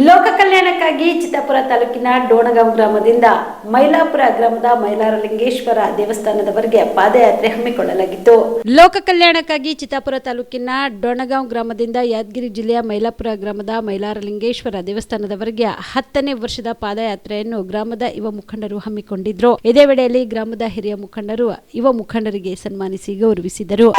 ಲೋಕ ಕಲ್ಯಾಣಕ್ಕಾಗಿ ಚಿತ್ತಾಪುರ ತಾಲೂಕಿನ ಡೋಣಗಾಂವ್ ಗ್ರಾಮದಿಂದ ಮೈಲಾಪುರ ಗ್ರಾಮದ ಮೈಲಾರಲಿಂಗೇಶ್ವರ ದೇವಸ್ಥಾನದವರೆಗೆ ಪಾದಯಾತ್ರೆ ಹಮ್ಮಿಕೊಳ್ಳಲಾಗಿತ್ತು. ಲೋಕ ಕಲ್ಯಾಣಕ್ಕಾಗಿ ಚಿತ್ತಾಪುರ ತಾಲೂಕಿನ ಡೋಣಗಾಂವ್ ಗ್ರಾಮದಿಂದ ಯಾದಗಿರಿ ಜಿಲ್ಲೆಯ ಮೈಲಾಪುರ ಗ್ರಾಮದ ಮೈಲಾರಲಿಂಗೇಶ್ವರ ದೇವಸ್ಥಾನದವರೆಗೆ ಹತ್ತನೇ ವರ್ಷದ ಪಾದಯಾತ್ರೆಯನ್ನು ಗ್ರಾಮದ ಯುವ ಮುಖಂಡರು ಹಮ್ಮಿಕೊಂಡಿದ್ರು. ಇದೇ ವೇಳೆಯಲ್ಲಿ ಗ್ರಾಮದ ಹಿರಿಯ ಮುಖಂಡರು ಯುವ ಮುಖಂಡರಿಗೆ ಸನ್ಮಾನಿಸಿ ಗೌರವಿಸಿದರು.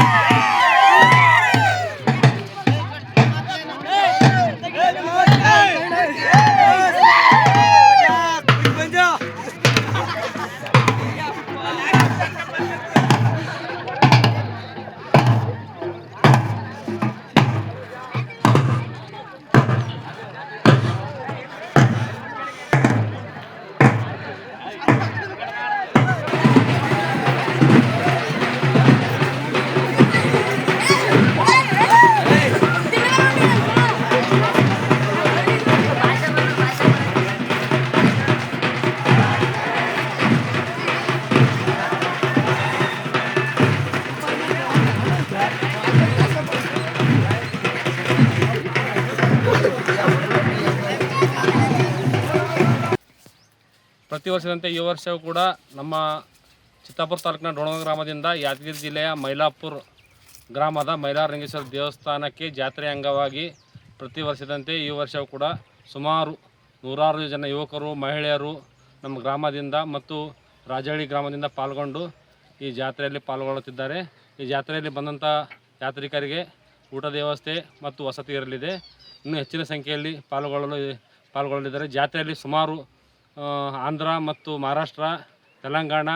ಪ್ರತಿ ವರ್ಷದಂತೆ ಈ ವರ್ಷವೂ ಕೂಡ ನಮ್ಮ ಚಿತ್ತಾಪುರ ತಾಲೂಕಿನ ಡೋಣ ಗ್ರಾಮದಿಂದ ಯಾದಗಿರಿ ಜಿಲ್ಲೆಯ ಮೈಲಾಪುರ ಗ್ರಾಮದ ಮೈಲಾರಲಿಂಗೇಶ್ವರ ದೇವಸ್ಥಾನಕ್ಕೆ ಜಾತ್ರೆ ಅಂಗವಾಗಿ ಪ್ರತಿ ವರ್ಷದಂತೆ ಈ ವರ್ಷವೂ ಕೂಡ ಸುಮಾರು ನೂರಾರು ಜನ ಯುವಕರು, ಮಹಿಳೆಯರು ನಮ್ಮ ಗ್ರಾಮದಿಂದ ಮತ್ತು ರಾಜಹಳ್ಳಿ ಗ್ರಾಮದಿಂದ ಪಾಲ್ಗೊಂಡು ಈ ಜಾತ್ರೆಯಲ್ಲಿ ಪಾಲ್ಗೊಳ್ಳುತ್ತಿದ್ದಾರೆ. ಈ ಜಾತ್ರೆಯಲ್ಲಿ ಬಂದಂಥ ಯಾತ್ರಿಕರಿಗೆ ಊಟದ ವ್ಯವಸ್ಥೆ ಮತ್ತು ವಸತಿ ಇರಲಿದೆ. ಇನ್ನೂ ಹೆಚ್ಚಿನ ಸಂಖ್ಯೆಯಲ್ಲಿ ಪಾಲ್ಗೊಳ್ಳಲು, ಪಾಲ್ಗೊಳ್ಳಲಿದ್ದಾರೆ. ಜಾತ್ರೆಯಲ್ಲಿ ಸುಮಾರು ಆಂಧ್ರ ಮತ್ತು ಮಹಾರಾಷ್ಟ್ರ, ತೆಲಂಗಾಣ,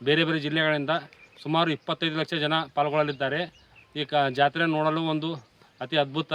ಬೇರೆ ಬೇರೆ ಜಿಲ್ಲೆಗಳಿಂದ ಸುಮಾರು ಇಪ್ಪತ್ತೈದು ಲಕ್ಷ ಜನ ಪಾಲ್ಗೊಳ್ಳಲಿದ್ದಾರೆ. ಈ ಕ ಜಾತ್ರೆ ನೋಡಲು ಒಂದು ಅತಿ ಅದ್ಭುತ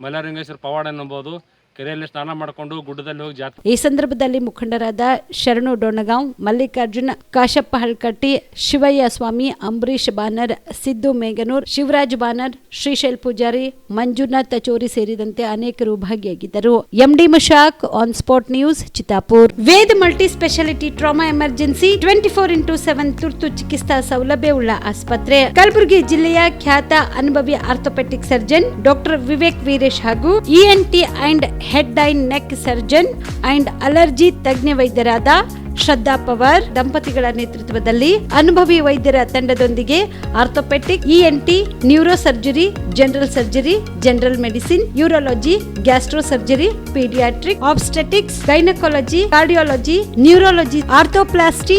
ಮೈಲಾರಲಿಂಗೇಶ್ವರ ಪವಾಡ ಎನ್ನಬಹುದು. ಕೆರೆಯಲ್ಲಿ ಸ್ನಾನ ಮಾಡಿಕೊಂಡು ಗುಡ್ಡದಲ್ಲಿ ಹೋಗಿ ಜಾತ್ರೆ ಈ ಸಂದರ್ಭದಲ್ಲಿ ಮುಖಂಡರಾದ ಶರಣು ಡೊಣಗಾಂವ್, ಮಲ್ಲಿಕಾರ್ಜುನ, ಕಾಶಪ್ಪ ಹಳ್ಕಟ್ಟಿ, ಶಿವಯ್ಯ ಸ್ವಾಮಿ ಅಂಬರೀಶ್ ಬಾನರ್, ಸಿದ್ದು ಮೇಗನೂರ್ ಶಿವರಾಜ್ ಬಾನರ್, ಶ್ರೀಶೈಲ್ ಪೂಜಾರಿ, ಮಂಜುನಾಥ್ ಚೋರಿ ಸೇರಿದಂತೆ ಅನೇಕರು ಭಾಗಿಯಾಗಿದ್ದರು. MD Mushak on spot news, Chittapur. Ved multi speciality trauma emergency twenty four into seven ತುರ್ತು ಚಿಕಿತ್ಸಾ ಸೌಲಭ್ಯವುಳ್ಳ ಆಸ್ಪತ್ರೆ. ಕಲಬುರಗಿ ಜಿಲ್ಲೆಯ ಖ್ಯಾತ ಅನುಭವಿ orthopaedic surgeon doctor Vivek Veeresh ಹಾಗೂ ENT and head and neck surgeon and allergy ತಜ್ಞ ವೈದ್ಯರಾದ ಶ್ರದ್ಧಾ ಪವಾರ್ ದಂಪತಿಗಳ ನೇತೃತ್ವದಲ್ಲಿ ಅನುಭವಿ ವೈದ್ಯರ ತಂಡದೊಂದಿಗೆ orthopaedic ENT neuro surgery general surgery, general medicine, urology gastro surgery pediatric, obstetrics, gynaecology, cardiology, neurology, arthroplasty